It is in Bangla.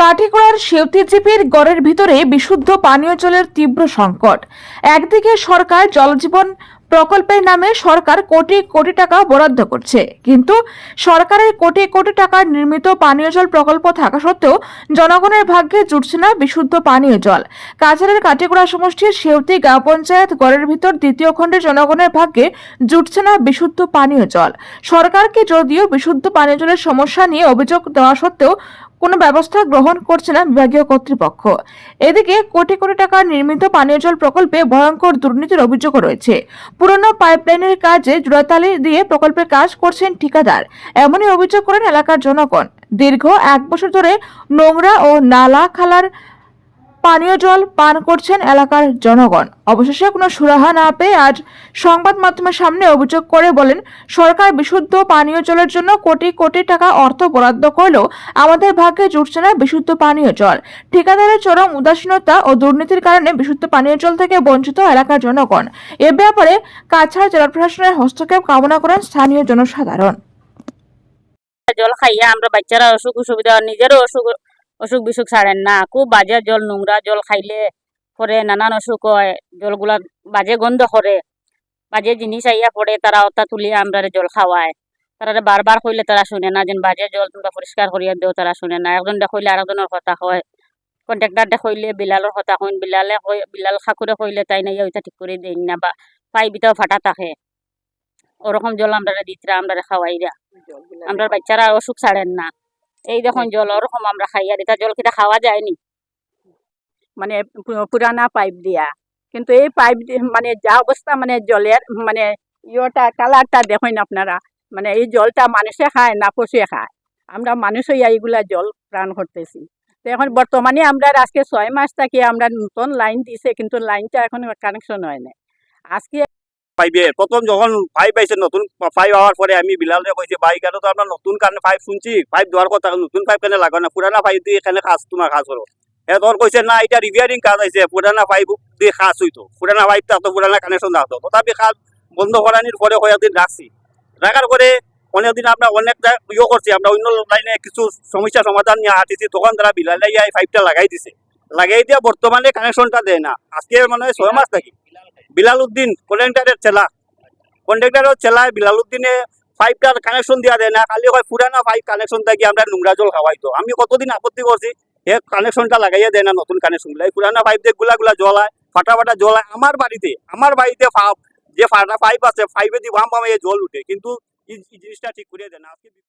কাঠিগড়ার সেউতিজিপির গড়ের ভিতরে বিশুদ্ধ পানীয় জলের তীব্র সংকট। একদিকে সরকার জলজীবন প্রকল্পের নামে সরকার কোটি কোটি টাকা বরাদ্দ করছে। কিন্তু সরকারের কোটি কোটি টাকার নির্মিত পানীয় জল প্রকল্প থাকা সত্ত্বেও জনগণের ভাগ্যে জুটছে না বিশুদ্ধ পানীয় জল। কাছাড়ের কাটিগড়া সমষ্টির সেউতি গ্রাম পঞ্চায়েত গড়ের ভিতর দ্বিতীয় খণ্ডে জনগণের ভাগ্যে জুটছে না বিশুদ্ধ পানীয় জল। সরকারকে যদিও বিশুদ্ধ পানীয় জলের সমস্যা নিয়ে অভিযোগ দেওয়া সত্ত্বেও কোনো ব্যবস্থা গ্রহণ করছে না বিভাগীয় কর্তৃপক্ষ। এদিকে কোটি কোটি টাকার নির্মিত পানীয় জল প্রকল্পে ভয়ঙ্কর দুর্নীতির অভিযোগও রয়েছে। পুরনো পাইপলাইনের কাজে জোড়াতালি দিয়ে প্রকল্পের কাজ করছেন ঠিকাদার। এমনই অভিযোগ করেন এলাকার জনগণ। দীর্ঘ এক বছর ধরে নোংরা ও নালা খালার পানীয় জল পান করছেন এলাকার জনগণ। অবশেষে কোনো সুরাহা না পেয়ে আজ সংবাদ মাধ্যমের সামনে অভিযোগ করে বলেন, সরকার বিশুদ্ধ পানীয় জলের জন্য কোটি কোটি টাকা অর্থ বরাদ্দ করলেও আমাদের ভাগ্যে জুটছে না বিশুদ্ধ পানীয় জল। ঠিকাদারের চরম উদাসীনতা ও দুর্নীতির কারণে বিশুদ্ধ পানীয় জল থেকে বঞ্চিত এলাকার জনগণ। এ ব্যাপারে কাছাড় জেলা প্রশাসনের হস্তক্ষেপ কামনা করেন স্থানীয় জনসাধারণ। জল খাইয়া আমরা বাচ্চারা অসুখ অসুবিধা নিজেরও অসুখ অসুখ বিসুখ ছাড়েন না। খুব বাজে জল নোংরা জল খাইলে করে নানান অসুখ হয়। জলগুলা বাজে গন্ধ করে। বাজে জিনিস আইয়া পড়ে তারা অতা তুলিয়া আমরা জল খাওয়ায়। তারা বারবার কইলে তারা শুনে না যেন বাজে জল তোমরা পরিষ্কার করিয়া দেও তারা শুনে না। একজন দেখইলে আরেকজনের কথা হয় কন্ট্রাক্টার দেখইলে বিলালের কথা কইন। বিলালে বিলাল খাকুরে কইলে তাই না ওইটা ঠিক করে দেন না বা পাইপিটাও ফাটা থাকে। ওরকম জল আমরা দিতরা আমরা খাওয়াইরা। আমরা বাচ্চারা অসুখ ছাড়েন না। এই দেখুন জল ওরকম আমরা খাইয়া এটা জল কিটা খাওয়া যায়নি? মানে পুরানা পাইপ দিয়া। কিন্তু এই পাইপ মানে যা অবস্থা মানে জলের মানে ইয়েটা কালারটা দেখেন আপনারা। মানে এই জলটা মানুষে খায় না পশুয়ে খায়। আমরা মানুষ হইয়া এইগুলা জল প্রাণ করতেছি। তো এখন বর্তমানে আমরা আজকে ছয় মাস থেকে আমরা নতুন লাইন দিছে কিন্তু লাইনটা এখন কানেকশন হয় না আজকে পাইবে। প্রথম যখন পাইপ আইছে নতুন ফাইভ হওয়ার পরে আমি বিলালে কইছি বাইক কেন তো আমরা নতুন কারণে পাইপ শুনছি পাইপ দেওয়ার কথা, নতুন ফাইভ কেন লাগো না পুরানা ফাইভ দিয়ে এখানে কাজ তোমার কাজ করো এ তখন কইছে না এটা রিপেয়ারিং কাজ আছে পুরানা পাইপ দিয়ে কাজ হইতো পুরানা পাইপ থাকতো পুরানা কানেকশন থাকতো তথাপি কাজ বন্ধ করানির পরে কয়েকদিন রাখছি রাখার পরে অনেকদিন আমরা অনেক ইয়ে করছি আমরা অন্য লাইনে কিছু সমস্যা সমাধান নিয়ে হাঁটিছি তখন তারা বিলালে এই পাইপটা লাগাই দিছে। লাগাই দিয়ে বর্তমানে কানেকশনটা দেয় না আজকে মানে ছয় মাস থাকি। বিলাল উদ্দিন কন্ট্রাক্টারের ছেলা কন্ট্রাক্টারের ছেলায় বিলাল উদ্দিনে পাইপটার কানেকশন দিয়া দেয় না, খালি হয় পুরানা পাইপ কানেকশন থাকি আমরা নোংরা জল খাওয়াইতো। আমি কতদিন আপত্তি করছি হে কানেকশনটা লাগাইয়া দেয় না, নতুন কানেকশনগুলা। এই পুরানা পাইপ দিয়ে গুলা গুলা জলায় ফাটা ফাটা জলায় আমার বাড়িতে আমার বাড়িতে যে ফাটা পাইপ আছে পাইপে দিয়ে বাম বামে জল উঠে, কিন্তু এই জিনিসটা ঠিক করিয়ে দেয় না।